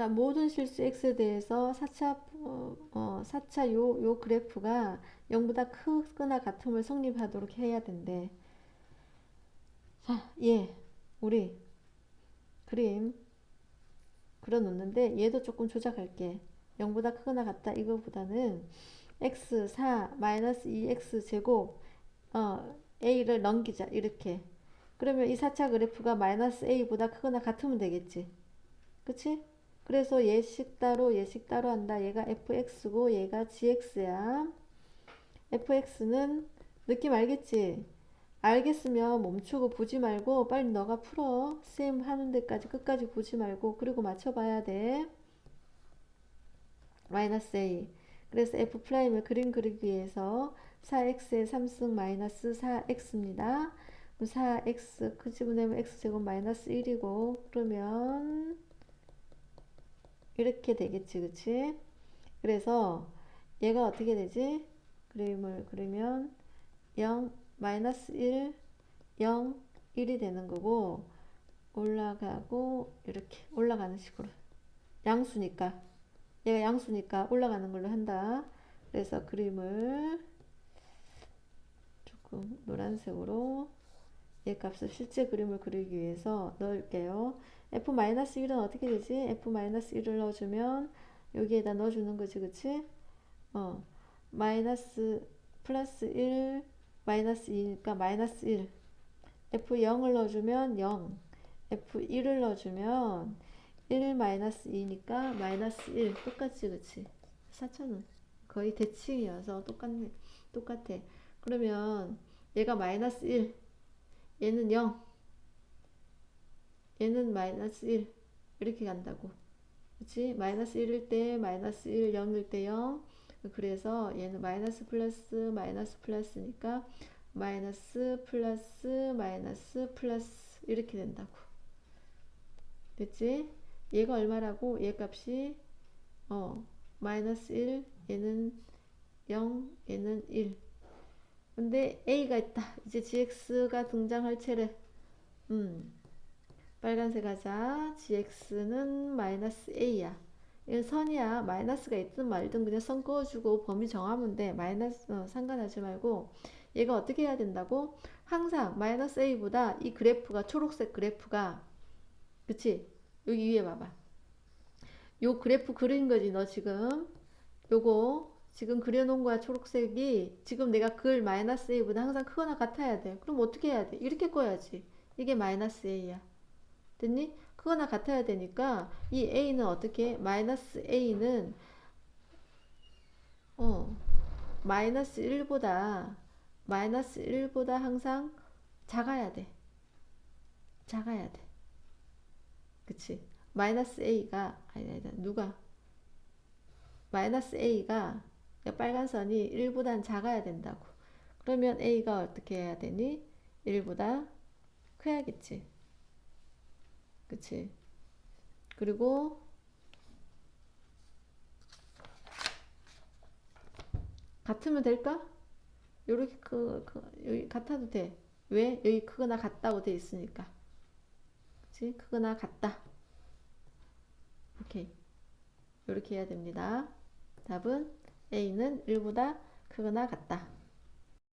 자, 모든 실수 x에 대해서 4차, 어, 어, 4차 요, 요 그래프가 0보다 크거나 같음을 성립하도록 해야 된대. 자, 얘, 우리 그림 그려 놓는데 얘도 조금 조작할게. 0보다 크거나 같다 이거보다는 x 4 마이너스 2x 제곱 어, a를 넘기자 이렇게 그러면 이 4차 그래프가 마이너스 a보다 크거나 같으면 되겠지 그치? 그래서 얘식 따로 얘식 따로 한다. 얘가 fx고 얘가 gx야. Fx는 느낌 알겠지? 알겠으면 멈추고 보지 말고 빨리 너가 풀어. 쌤 하는 데까지 끝까지 보지 말고 그리고 맞춰봐야 돼. 마이너스 a. 그래서 f 프라임을 그림 그리기 위해서 4x의 3승 마이너스 4x입니다. 4x 그 집어내면 x제곱 마이너스 1이고 그러면 이렇게 되겠지 그치? 그래서 얘가 어떻게 되지? 그림을 그리면 0 마이너스 1 0 1이 되는 거고 올라가고 이렇게 올라가는 식으로. 양수니까. 얘가 양수니까 올라가는 걸로 한다. 그래서 그림을 조금 노란색으로 얘 값을 실제 그림을 그리기 위해서 넣을게요. f-1은 어떻게 되지? f-1을 넣어주면 여기에다 넣어주는 거지, 그치? 어, 마이너스 플러스 1 마이너스 2니까 마이너스 1 f0을 넣어주면 0 f1을 넣어주면 1 마이너스 2니까 마이너스 1 똑같지, 그치? 4천은 거의 대칭이어서 똑같네, 똑같아. 그러면 얘가 마이너스 1 얘는 0 얘는 마이너스 1 이렇게 간다고. 그치? 마이너스 1일 때 마이너스 1 0일 때 0 그래서 얘는 마이너스 플러스 마이너스 플러스니까 마이너스 플러스 마이너스 플러스 이렇게 된다고. 됐지? 얘가 얼마라고? 얘 값이 어 마이너스 1 얘는 0 얘는 1 근데 a가 있다. 이제 gx가 등장할 차례. 음. 빨간색 하자. gx는 마이너스 a야. 이건 선이야. 마이너스가 있든 말든 그냥 선 그어주고 범위 정하면 돼. 마이너스 어, 상관하지 말고 얘가 어떻게 해야 된다고? 항상 마이너스 a보다 이 그래프가 초록색 그래프가 그치? 여기 위에 봐봐. 요 그래프 그린 거지 너 지금 요거 지금 그려놓은 거야 초록색이. 지금 내가 글 마이너스 a보다 항상 크거나 같아야 돼. 그럼 어떻게 해야 돼? 이렇게 꺼야지. 이게 마이너스 a야. 됐니? 크거나 같아야 되니까 이 a는 어떻게? 마이너스 a는 어 마이너스 1보다 마이너스 1보다 항상 작아야 돼. 작아야 돼. 그치? 마이너스 a가 아니 아니 누가? 마이너스 a가 빨간 선이 1보단 작아야 된다고. 그러면 A가 어떻게 해야 되니? 1보다 커야겠지. 그치? 그리고 같으면 될까? 요렇게 그, 그 여기 같아도 돼. 왜? 여기 크거나 같다고 돼 있으니까. 그치? 크거나 같다. 오케이. 요렇게 해야 됩니다. 답은 A는 1보다 크거나 같다.